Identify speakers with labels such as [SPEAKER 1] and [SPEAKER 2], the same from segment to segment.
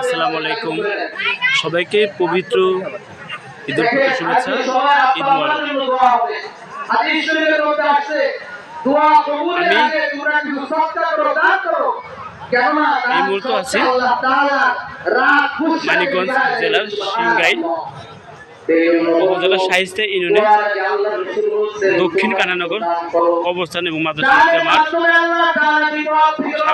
[SPEAKER 1] আসসালামু আলাইকুম। সবাইকে পবিত্র ঈদের প্রতি শুভেচ্ছা। ঈদ মোবারক।
[SPEAKER 2] এই মুহূর্তে আছি
[SPEAKER 1] মানিকগঞ্জ জেলার সিংগাই উপজেলার শাহিস্তা ইউনিয়নে দক্ষিণ কানানগর অবস্থান এবং মাদ্রাসা মাঠ।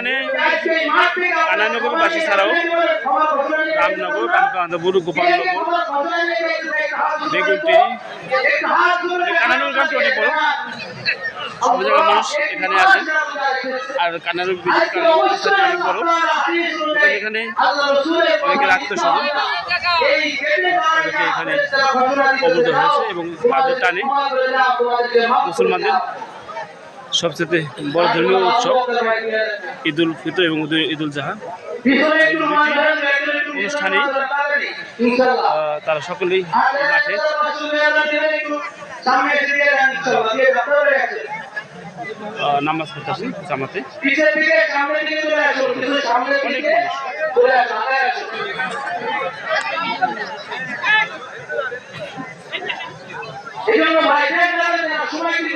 [SPEAKER 1] এখানে কানানগরবাসী ছাড়াও রামনগর রামকান্তপুর গোপালনগর বেগুনটি কানানগর গ্রামটি অনেক বড়। মানুষ এখানে আসেন। আর কানানগর অনেক বড়। এখানে অনেকের আত্মস্বজন তাদেরকে এখানে অবরুদ্ধ হয়েছে এবং তাদের টানে মুসলমানদের সবচেয়ে বড় ধর্মীয় উৎসব ঈদ উল ফিতর এবং ঈদ- উল জাহা। অনুষ্ঠানে তারা সকলেই মাঠে নামাজ পড়তেছেন জামাতে। অনেক মানুষ।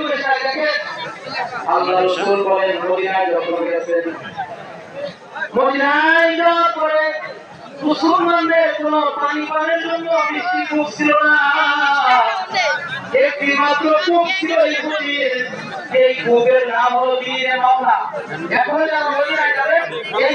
[SPEAKER 2] হয়, দেখেন। আল্লাহ রসুল মুসলমানদের কোনো পানি পানের জন্য বৃষ্টি ছিল না। একটি মাত্র এই কূপের নাম হলো বীরে মাওলা এখন যারা এই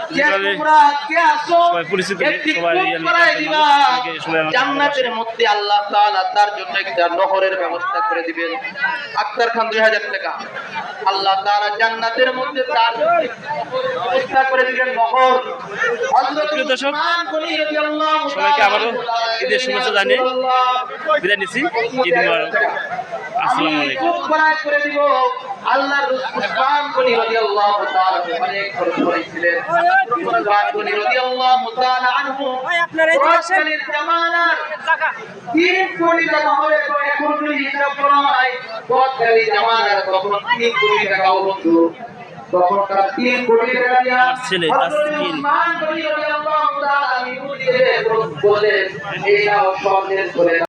[SPEAKER 2] জান্নাতের মধ্যে আল্লাহ তাআলা তার জন্য একটা নহরের ব্যবস্থা করে দিবেন। আক্তার খান দুই হাজার টাকা। আল্লাহ তাআলা জান্নাতের মধ্যে তার ব্যবস্থা করে দিবেন নহর। হযরত উসমান গনি রাদিয়াল্লাহু
[SPEAKER 1] সবাইকে আবারও ঈদের শুভেচ্ছা জানিয়ে বিদায় নিচ্ছি। ঈদ মুবারক। আসসালামু আলাইকুম।
[SPEAKER 2] করে দিব। আল্লাহর উসমান গনি রাদিয়াল্লাহু তাআলা অনেক খরচ করেছিলেন। জামানার তিন কোটি টাকা হবে তো এখন হিসাব করা হয় কোরআনের জামানার তখন তিন কোটি টাকা বন্ধু। তখন তিন কোটি টাকা দিয়া
[SPEAKER 1] ছেলে,
[SPEAKER 2] বললেন এইটাও স্বর্ণের করে